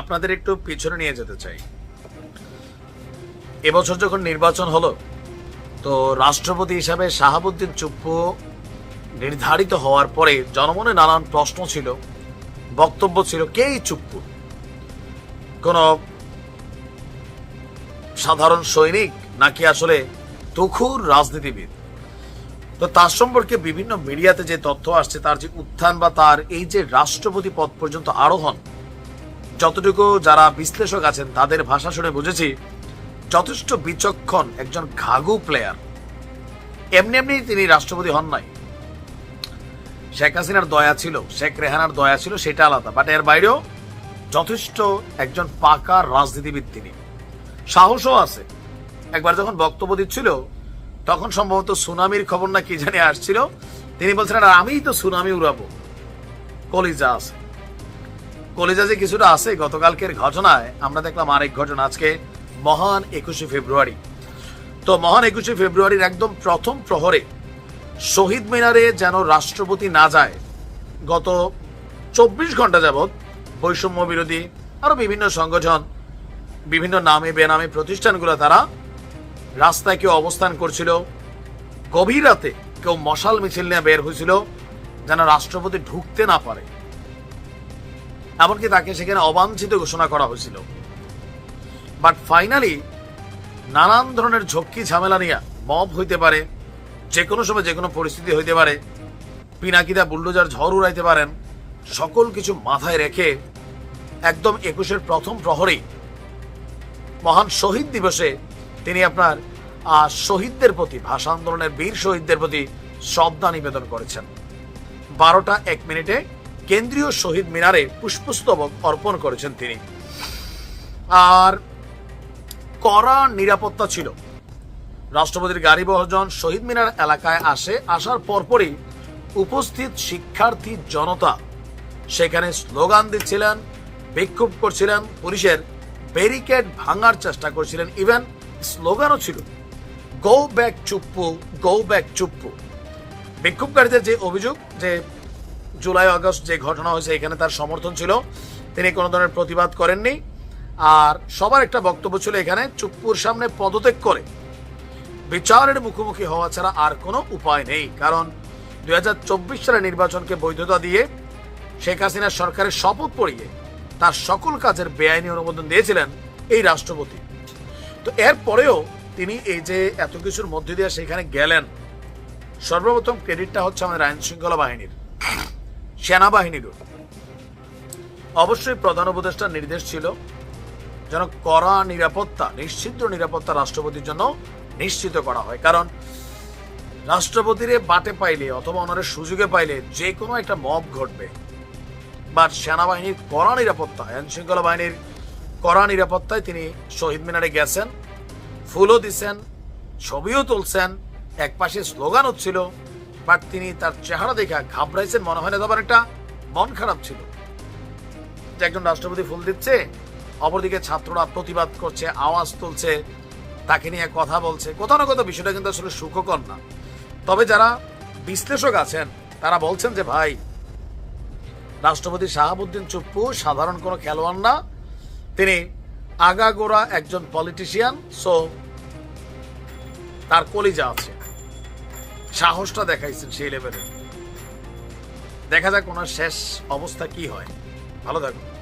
আপনাদের একটু পিছনে নিয়ে যেতে চাই। এবছর যখন নির্বাচন হলো, তো রাষ্ট্রপতি হিসাবে শাহাবুদ্দিন চুপ্পু নির্ধারিত হওয়ার পরে জনমনে নানান প্রশ্ন ছিল, বক্তব্য ছিল, কেই চুপ্পু? কোন সাধারণ সৈনিক নাকি আসলে তুখুর রাজনীতিবিদ? তো তার সম্পর্কে বিভিন্ন মিডিয়াতে যে তথ্য আসছে, তার যে উত্থান বা তার এই যে রাষ্ট্রপতি পদ পর্যন্ত আরোহণ যতটুকু যারা বিশ্লেষক আছেন, তাদের ভাষা শুনে বুঝেছি, যথেষ্ট বিচক্ষণ একজন ঘাগু প্লেয়ার এমনি এমনি তিনি রাষ্ট্রপতি হন নাই। শেখ হাসিনার দয়া ছিল, শেখ রেহানার দয়া ছিল, সেটা আলাদা। বাট এর বাইরেও যথেষ্ট একজন পাকা রাজনীতিবিদ তিনি। সাহসও আছে। একবার যখন বক্তব্য দিচ্ছিল, তখন সম্ভবত সুনামির খবর না কি জানি আসছিল। তিনি বলছেন "আর আমিই তো সুনামি উড়াবো। কলিজা আছে। কলিজা যে কিছুটা আছে, গতকালকের ঘটনায় আমরা দেখলাম আরেক ঘটনা আজকে মহান একুশে ফেব্রুয়ারি। তো মহান একুশে ফেব্রুয়ারির একদম প্রথম প্রহরে শহীদ মিনারে যেন রাষ্ট্রপতি না যায়, গত চব্বিশ ঘণ্টা যাবৎ বৈষম্য বিরোধী আরও বিভিন্ন সংগঠন, বিভিন্ন নামে বেনামে প্রতিষ্ঠানগুলো তারা রাস্তায় কেউ অবস্থান করছিল, গভীর রাতে কেউ মশাল মিছিল নিয়ে বের হয়েছিল, যেন রাষ্ট্রপতি ঢুকতে না পারে। এমনকি তাকে সেখানে অবাঞ্ছিত ঘোষণা করা হয়েছিল। বাট ফাইনালি নানান ধরনের ঝক্কি ঝামেলা নিয়ে মব হইতে পারে যে কোনো সময় যে কোনো পরিস্থিতি হইতে পারে, পিনাকিদা বুলডোজার ঝড় উড়াইতে পারেন, সকল কিছু মাথায় রেখে একদম একুশের প্রথম প্রহরেই মহান শহীদ দিবসে তিনি আপনার শহীদদের প্রতি, ভাষা আন্দোলনের বীর শহীদদের প্রতি শ্রদ্ধা নিবেদন করেছেন। বারোটা এক মিনিটে কেন্দ্রীয় শহীদ মিনারে পুষ্পস্তবক অর্পণ করেছেন তিনি। আর কড়া নিরাপত্তা ছিল। রাষ্ট্রপতির গাড়ি বহজন শহীদ মিনার এলাকায় আসে, আসার পরপরই উপস্থিত শিক্ষার্থী জনতা। সেখানে স্লোগান দিচ্ছিলেন, বিক্ষোভ করছিলেন, পুলিশের ব্যারিকেড ভাঙার চেষ্টা করছিলেন। ইভেন স্লোগানও ছিল go back Chuppu go back Chuppu. বিক্ষোভকারীদের যে অভিযোগ, যে জুলাই, আগস্ট যে ঘটনা হয়েছে, এখানে তার সমর্থন ছিল। তিনি কোনো ধরনের প্রতিবাদ করেননি। আর সবার একটা বক্তব্য ছিল এখানে, চুপ্পুর সামনে পদত্যাগ করে বিচারের মুখোমুখি হওয়া ছাড়া আর কোনো উপায় নেই। কারণ দুই হাজার চব্বিশ সালের নির্বাচনকে বৈধতা দিয়ে শেখ হাসিনা সরকারের শপথ পড়িয়ে তার সকল কাজের বেআইনি অনুমোদন দিয়েছিলেন এই রাষ্ট্রপতি। তো এরপরেও তিনি এই যে এত কিছুর মধ্যে দিয়ে সেখানে গেলেন, সর্বপ্রথম ক্রেডিটটা হচ্ছে আমাদের আইন শৃঙ্খলা বাহিনীর। সেনাবাহিনীরও অবশ্যই প্রধান উপদেষ্টার নির্দেশ ছিল যেন কড়া নিরাপত্তা নিশ্চিদ্র নিরাপত্তা রাষ্ট্রপতির জন্য নিশ্চিত করা হয়। কারণ রাষ্ট্রপতিরে বাটে পাইলে অথবা ওনারের সুযোগে পাইলে যে কোনো একটা মব ঘটবে। বা সেনাবাহিনীর কড়া নিরাপত্তা, আইন শৃঙ্খলা বাহিনীর কড়া নিরাপত্তায় তিনি শহীদ মিনারে গেছেন, ফুলও দিছেন, ছবিও তুলছেন এক পাশে স্লোগান হচ্ছিল বাট তিনি তার চেহারা দেখা ঘাবড়াইছেন, মনে হয় না তখন একটা মন খারাপ ছিল। যে একজন রাষ্ট্রপতি ফুল দিচ্ছে, অপরদিকে ছাত্ররা প্রতিবাদ করছে, আওয়াজ তুলছে, তাকে নিয়ে কথা বলছে। কোথাও না কোথাও বিষয়টা কিন্তু আসলে সুখকর না। তবে যারা বিশ্লেষক আছেন, তারা বলছেন যে, ভাই, রাষ্ট্রপতি শাহাবুদ্দিন চুপ্পু সাধারণ কোনো খেলোয়াড় না। তিনি আগাগোড়া একজন পলিটিশিয়ান সো তার কলিজা আছে। সাহসটা দেখাইছেন সেই লেভেলে দেখা যাক ওনার শেষ অবস্থা কি হয়। ভালো থাকুন।